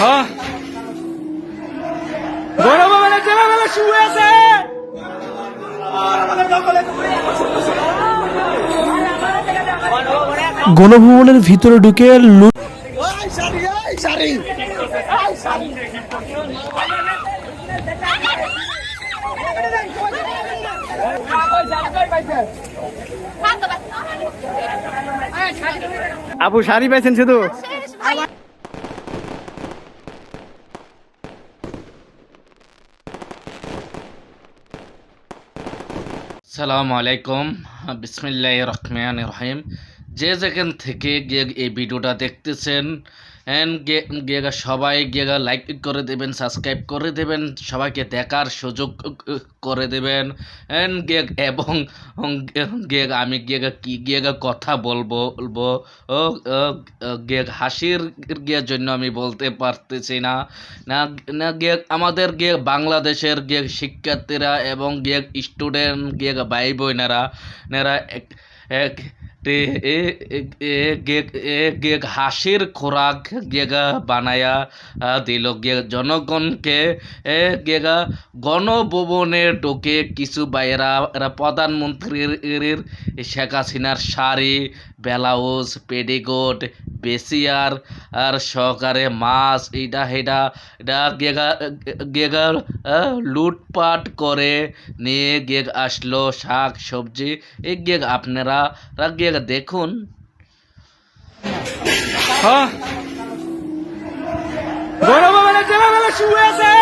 হ্যাঁ। গরম বেলা জেলা বেলা শুয়ে আছে। গণভবনের ভিতরে ঢুকে লুট আপু শাড়ি পাইছেন শুধু? সালামু আলাইকুম। বিসমিল্লাহ রহমান রহিম। যে যেখান থেকে এই ভিডিওটা দেখতেছেন এন্ড গিয়ে সবাই গিয়ে লাইক করে দেবেন সাবস্ক্রাইব করে দেবেন, সবাইকে দেখার সুযোগ করে দেবেন। এন্ড গিয়ে এবং গিয়ে আমি গিয়ে কি গিয়ে কথা বলব বলব, ও গিয়ে হাসির গিয়ে জন্য আমি বলতে পারতেছি না। না না গিয়ে আমাদের গিয়ে বাংলাদেশের গিয়ে শিক্ষার্থীরা এবং গিয়ে স্টুডেন্ট গিয়ে ভাই বোনেরা নেরা এক হাসির খোরাক গেগা বানায়া দিল। গে জনগণকে, এ গেগা গণভবনে ঢোকে কিছু বাইরা, এরা প্রধানমন্ত্রীর শেখ হাসিনার শাড়ি, ব্লাউজ পেডিকোট বেসিয়ার আর সহকারে মাছ এইটা হেডা এটা গেগা গেগা লুটপাট করে নিয়ে গেগ আসলো শাক সবজি। এই গেগ আপনারা, রা গেগ দেখুন। হ্যাঁ। শুয়ে আছে।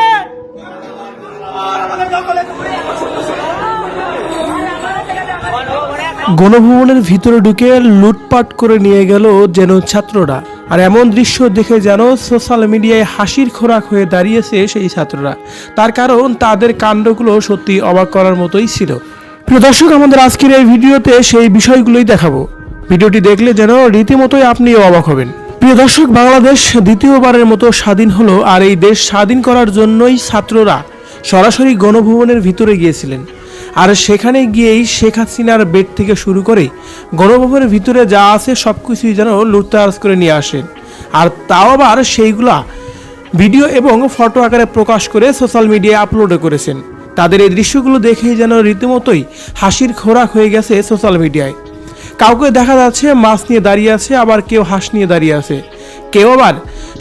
গণভবনের ভিতরে ঢুকে লুটপাট করে নিয়ে গেল যেন ছাত্ররা। আর এমন দৃশ্য দেখে যেন সোশ্যাল মিডিয়ায় হাসির খোরাক হয়ে দাঁড়িয়েছে সেই ছাত্ররা। তার কারণ তাদের কাণ্ডগুলো সত্যি অবাক করার মতোই ছিল। প্রিয় দর্শক, আমাদের আজকের এই ভিডিওতে সেই বিষয়গুলোই দেখাবো। ভিডিওটি দেখলে যেন রীতিমতোই আপনিও অবাক হবেন। প্রিয় দর্শক, বাংলাদেশ দ্বিতীয়বারের মতো স্বাধীন হলো আর এই দেশ স্বাধীন করার জন্যই ছাত্ররা সরাসরি গণভবনের ভিতরে গিয়েছিলেন। আর সেখানে গিয়েই শেখ হাসিনার বেড থেকে শুরু করে গণভবনের ভিতরে যা আছে সব কিছুই যেন লুটতারাজ করে নিয়ে আসেন। আর তাও আবার সেইগুলা ভিডিও এবং ফটো আকারে প্রকাশ করে সোশ্যাল মিডিয়ায় আপলোড করেছেন। তাদের এই দৃশ্যগুলো দেখেই যেন রীতিমতোই হাসির খোরাক হয়ে গেছে সোশ্যাল মিডিয়ায়। কাউকে দেখা যাচ্ছে মাছ নিয়ে দাঁড়িয়ে আছে, আবার কেউ হাঁস নিয়ে দাঁড়িয়ে আছে। কেউ আবার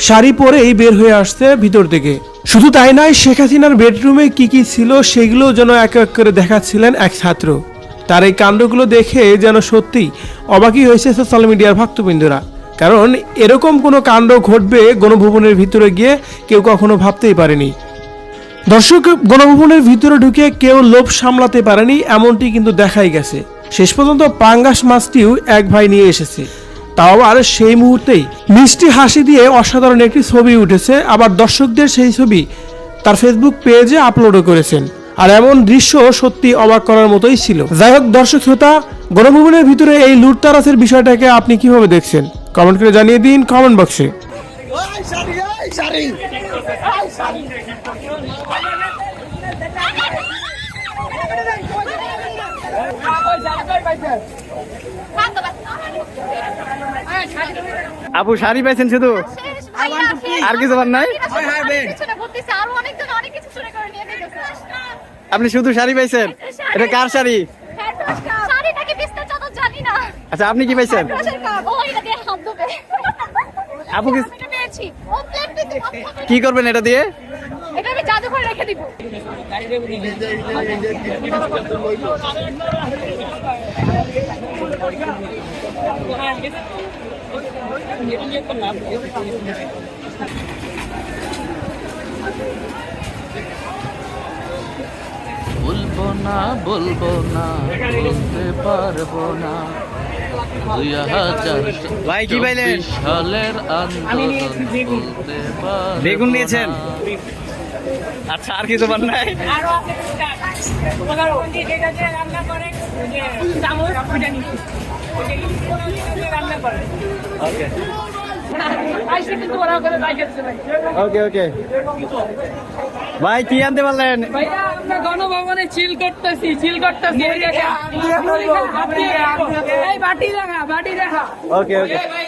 শাড়ি পরেই বের হয়ে আসছে ভিতর থেকে। শুধু তাই নয়, শেখ হাসিনার বেডরুমে কি কি ছিল সেগুলো যেন এক এক করে দেখাচ্ছিলেন এক ছাত্র। তার এই কাণ্ডগুলো দেখে যেন সত্যি অবাকই হয়েছে সোশ্যাল মিডিয়ার ভক্তবৃন্দরা। কারণ এরকম কোনো কাণ্ড ঘটবে গণভবনের ভিতরে গিয়ে কেউ কখনো ভাবতেই পারেনি। দর্শক, গণভবনের ভিতরে ঢুকে কেউ লোভ সামলাতে পারেনি, এমনটি কিন্তু দেখাই গেছে। শেষ পর্যন্ত পাঙ্গাস মাছটিও এক ভাই নিয়ে এসেছে। তাও আবার সেই মুহূর্তেই মিষ্টি হাসি দিয়ে অসাধারণ একটি ছবি উঠেছে। আবার দর্শকদের সেই ছবি তার ফেসবুক পেজে আপলোডও করেছেন। আর এমন দৃশ্য সত্যি অবাক করার মতোই ছিল। যাই হোক, দর্শক শ্রোতা, গণভবনের ভিতরে এই লুটতারাসের বিষয়টাকে আপনি কীভাবে দেখছেন? কমেন্ট করে জানিয়ে দিন কমেন্ট বক্সে আপু শাড়ি পাইছেন শুধু? আর কিছু পান নাই? আপনি শুধু শাড়ি পাইছেন? এটা কার শাড়ি? আচ্ছা আপনি কি পাইছেন? আপু কি করবেন এটা দিয়ে? এটা আমি জাদু রেখে দিব বলব না বলব না বলতে পারব না দুই হাজার ভাই, কি পাইলেন? সালের আন্দোলন বলতে পারব বেগুন নিয়েছেন? আচ্ছা আর কিছু পান নাই? ওকে। ভাই ওকে ওকে। ভাই কি আনতে পারলেন? আমরা গণভবনে চিল করতেছি চিল করতেছি বাটি দেখা বাটি দেখা ওকে ওকে। ভাই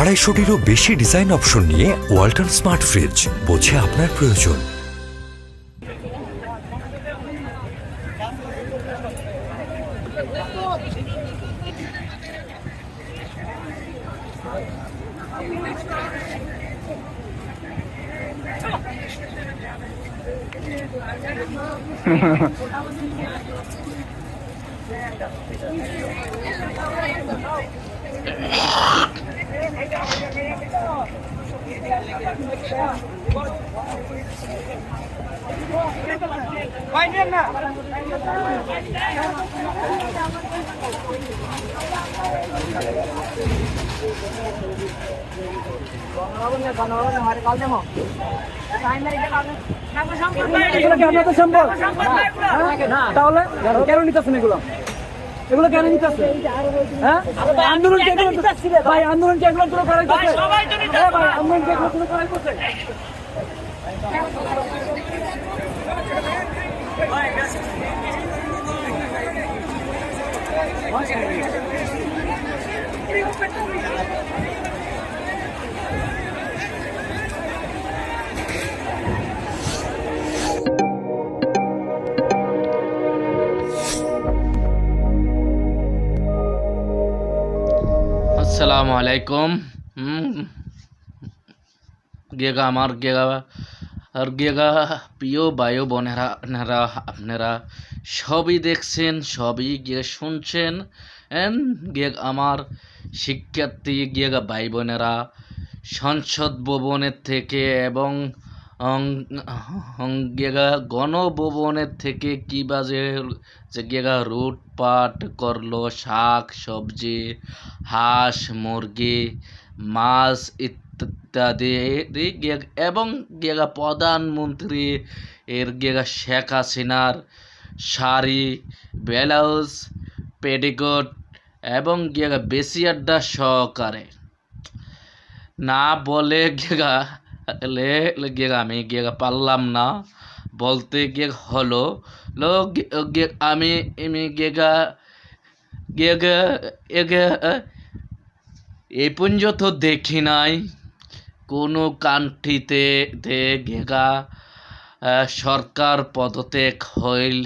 আড়াইশোটিরও বেশি ডিজাইন অপশন নিয়ে ওয়ালটন স্মার্ট ফ্রিজ বোঝে আপনার প্রয়োজন। Yeah. আপনাদের সম্ভব? তাহলে কেন নিতেছেন এগুলো? এগুলো কেন নিতেছে হ্যাঁ? আন্দোলন ভাই আন্দোলন কি এগুলো কোনো করাই করছে? হ্যাঁ ভাই আন্দোলন কি এগুলো কোনো করাই করছে? আসসালামু আলাইকুম হুম গেগা গেগা প্রিয় বায়ু বোনেরা, আপনারা আপনারা সবই দেখছেন, সবই গিয়ে শুনছেন। গেগ আমার শিক্ষার্থী গেগা ভাই বোনেরা, সংসদ ভবনের থেকে এবং গেগা গণভবনের থেকে কী বাজে যে গেগা লুটপাট করল, শাক, সবজি, হাঁস, মুরগি, মাছ ইত্যাদি এবং গেগা প্রধানমন্ত্রী এর গেগা শেখ হাসিনার শাড়ি, ব্লাউজ, পেটিকোট এবং গেগা আড্ডা সহকারে। না বলে গেগা গেগা আমি গেগা পারলাম না। বলতে হলো গে- গে- আমি আমি গেগা গেগা এগে এই পর্যন্ত দেখি নাই। কোনো কান্ট্রিতে গেগা সরকার পদত্যাগ হইল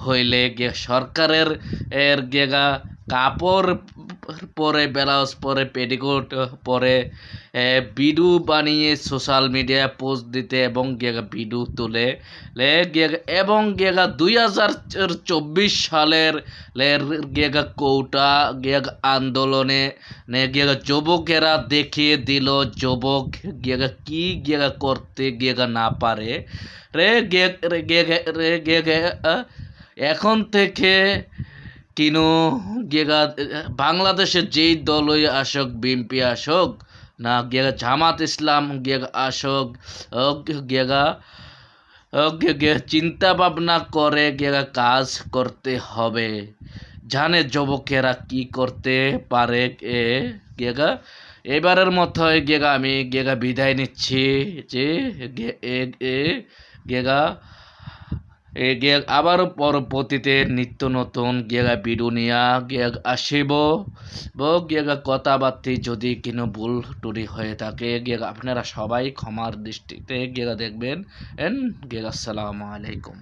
হইলে সরকারের এর গেগা কাপড় পরে ব্লাউজ পরে পেটিকোট পরে ভিডিও বানিয়ে সোশ্যাল মিডিয়ায় পোস্ট দিতে এবং গেগা ভিডিও তুলে এবং গেগা দুই হাজার চব্বিশ সালের লের গেগা কৌটা গেগা আন্দোলনে গেগা যুবকেরা দেখিয়ে দিল যুবক গেগা কি গেগা করতে গেগা না পারে। রে গে রে গে রে আহ, এখন থেকে কিনু গেগা বাংলাদেশের যেই দলই আসক, বিএনপি আসক, না গেগা জামাত ইসলাম গেগা আসক গেগা চিন্তা ভাবনা করে গেগা কাজ করতে হবে। জানে যুবকেরা কি করতে পারে, এ গেগা এবারের মতো গেগা আমি গেগা বিদায় নিচ্ছি, যে এ গেগা আবার আবারও পরবর্তীতে নিত্য নতুন গেগা বিডুনিয়া নিয়া গিয়ে আসিব। ব গিয়েগা কথাবার্তি যদি কোনো ভুল টুরি হয়ে থাকে গিয়ে আপনারা সবাই ক্ষমার দৃষ্টিতে গেগা দেখবেন। এন গিয়ে আসসালামু আলাইকুম।